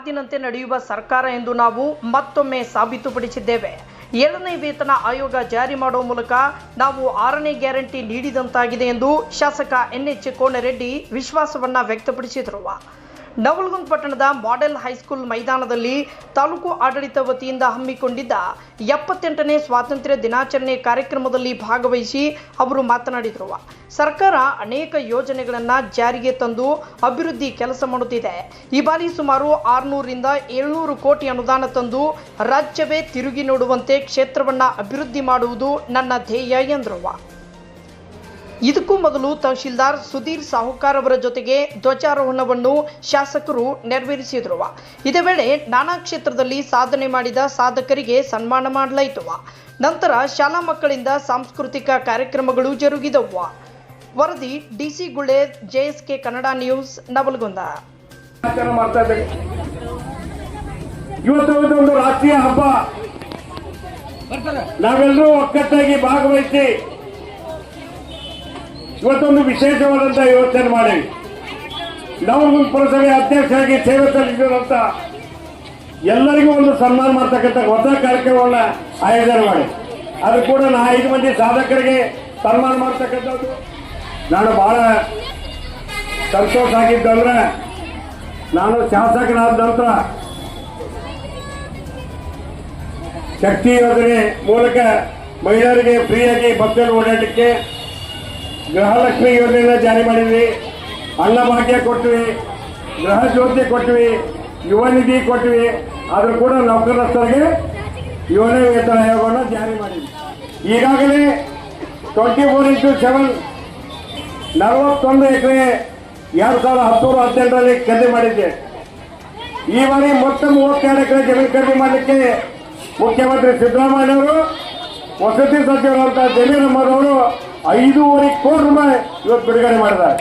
ಮಾತಿನಂತೆ ನಡೆಯುವ ಸರ್ಕಾರ ಎಂದು ನಾವು ಮತ್ತೊಮ್ಮೆ ಸಾಬೀತುಪಡಿಸಿದ್ದೇವೆ. ಏಳನೇ ವೇತನ ಆಯೋಗ ಜಾರಿ ಮಾಡುವ ಮೂಲಕ ನಾವು ಆರನೇ ಗ್ಯಾರಂಟಿ ನೀಡಿದಂತಾಗಿದೆ ಎಂದು ಶಾಸಕ ಎನ್ ಎಚ್ ಕೋನರೆಡ್ಡಿ ವಿಶ್ವಾಸವನ್ನ ವ್ಯಕ್ತಪಡಿಸಿದರು. ನವಲಗುಂದ ಪಟ್ಟಣದ ಮಾಡೆಲ್ ಹೈಸ್ಕೂಲ್ ಮೈದಾನದಲ್ಲಿ ತಾಲೂಕು ಆಡಳಿತ ವತಿಯಿಂದ ಹಮ್ಮಿಕೊಂಡಿದ್ದ ಎಪ್ಪತ್ತೆಂಟನೇ ಸ್ವಾತಂತ್ರ್ಯ ದಿನಾಚರಣೆ ಕಾರ್ಯಕ್ರಮದಲ್ಲಿ ಭಾಗವಹಿಸಿ ಅವರು ಮಾತನಾಡಿದರು. ಸರ್ಕಾರ ಅನೇಕ ಯೋಜನೆಗಳನ್ನು ಜಾರಿಗೆ ತಂದು ಅಭಿವೃದ್ಧಿ ಕೆಲಸ ಮಾಡುತ್ತಿದೆ. ಈ ಬಾರಿ ಸುಮಾರು ಆರುನೂರಿಂದ ಏಳ್ನೂರು ಕೋಟಿ ಅನುದಾನ ತಂದು ರಾಜ್ಯವೇ ತಿರುಗಿ ನೋಡುವಂತೆ ಕ್ಷೇತ್ರವನ್ನು ಅಭಿವೃದ್ಧಿ ಮಾಡುವುದು ನನ್ನ ಧ್ಯೇಯ ಎಂದರು. ಇದಕ್ಕೂ ಮೊದಲು ತಹಶೀಲ್ದಾರ್ ಸುಧೀರ್ ಸಾಹುಕಾರ್ ಅವರ ಜೊತೆಗೆ ಧ್ವಜಾರೋಹಣವನ್ನು ಶಾಸಕರು ನೆರವೇರಿಸಿದ್ರು. ಇದೇ ವೇಳೆ ನಾನಾ ಕ್ಷೇತ್ರದಲ್ಲಿ ಸಾಧನೆ ಮಾಡಿದ ಸಾಧಕರಿಗೆ ಸನ್ಮಾನ ಮಾಡಲಾಯಿತು. ನಂತರ ಶಾಲಾ ಮಕ್ಕಳಿಂದ ಸಾಂಸ್ಕೃತಿಕ ಕಾರ್ಯಕ್ರಮಗಳು ಜರುಗಿದವು. ವರದಿ ಡಿಸಿ ಗುಳೆ ಜೆಎಸ್ಕೆ ಕನ್ನಡ ನ್ಯೂಸ್, ನವಲಗುಂದ. ಒಂದು ರಾಷ್ಟ್ರೀಯ ಹಬ್ಬ. ನಾವೆಲ್ಲರೂ ಒಕ್ಕಟ್ಟಾಗಿ ಭಾಗವಹಿಸಿ ಇವತ್ತೊಂದು ವಿಶೇಷವಾದಂತಹ ಯೋಚನೆ ಮಾಡಿ. ನವಲಗುಂದ ಪುರಸಭೆ ಅಧ್ಯಕ್ಷರಾಗಿ ಸೇವೆ ಸಲ್ಲಿಸಿದಂತ ಎಲ್ಲರಿಗೂ ಒಂದು ಸನ್ಮಾನ ಮಾಡ್ತಕ್ಕಂಥ ಹೊಸ ಕಾರ್ಯಕ್ರಮವನ್ನ ಆಯೋಜನೆ ಮಾಡಿ. ಅದು ಕೂಡ ನಾ ಐದು ಮಂದಿ ಸಾಧಕರಿಗೆ ಸನ್ಮಾನ ಮಾಡ್ತಕ್ಕಂಥದ್ದು. ನಾನು ಬಹಳ ಸಂತೋಷ ಆಗಿದ್ದಂದ್ರೆ ನಾನು ಶಾಸಕನಾದ ನಂತರ ಶಕ್ತಿ ಯೋಜನೆ ಮೂಲಕ ಮಹಿಳೆಯರಿಗೆ ಫ್ರೀಯಾಗಿ ಬಸ್ಸಲ್ಲಿ ಓಡಾಡಲಿಕ್ಕೆ ಗೃಹಲಕ್ಷ್ಮಿ ಯೋಜನೆಯನ್ನು ಜಾರಿ ಮಾಡಿದ್ವಿ. ಅನ್ನಭಾಗ್ಯ ಕೊಟ್ವಿ, ಗೃಹ ಜ್ಯೋತಿ ಕೊಟ್ವಿ, ಯುವ ನಿಧಿ ಕೊಟ್ವಿ. ಆದರೂ ಕೂಡ ನೌಕರಸ್ಥರಿಗೆ ಯೋಜನೆ ವೇತನ ಆಯೋಗವನ್ನು ಜಾರಿ ಮಾಡಿದ್ವಿ. ಈಗಾಗಲೇ ಟ್ವೆಂಟಿ ಫೋರ್ ಇಂಟು ಸೆವೆನ್ ನಲವತ್ತೊಂದು ಎಕರೆ ಎರಡು ಸಾವಿರದ ಹತ್ತೂರು ಹದಿನೆಂಟರಲ್ಲಿ ಖರೀದಿ ಮಾಡಿದ್ದೆ. ಈ ಬಾರಿ ಮೊತ್ತ ಮೂವತ್ತೆರಡು ಎಕರೆ ಜಮೀನು ಖರೀದಿ ಮಾಡಲಿಕ್ಕೆ ಮುಖ್ಯಮಂತ್ರಿ ಸಿದ್ದರಾಮಯ್ಯ ಅವರು, ವಸತಿ ಅಹಮದ್ ಅವರು ಐದೂವರೆ ಕೋಟಿ ರೂಪಾಯಿ ಇವತ್ತು ಬಿಡುಗಡೆ ಮಾಡಿದ್ದಾರೆ.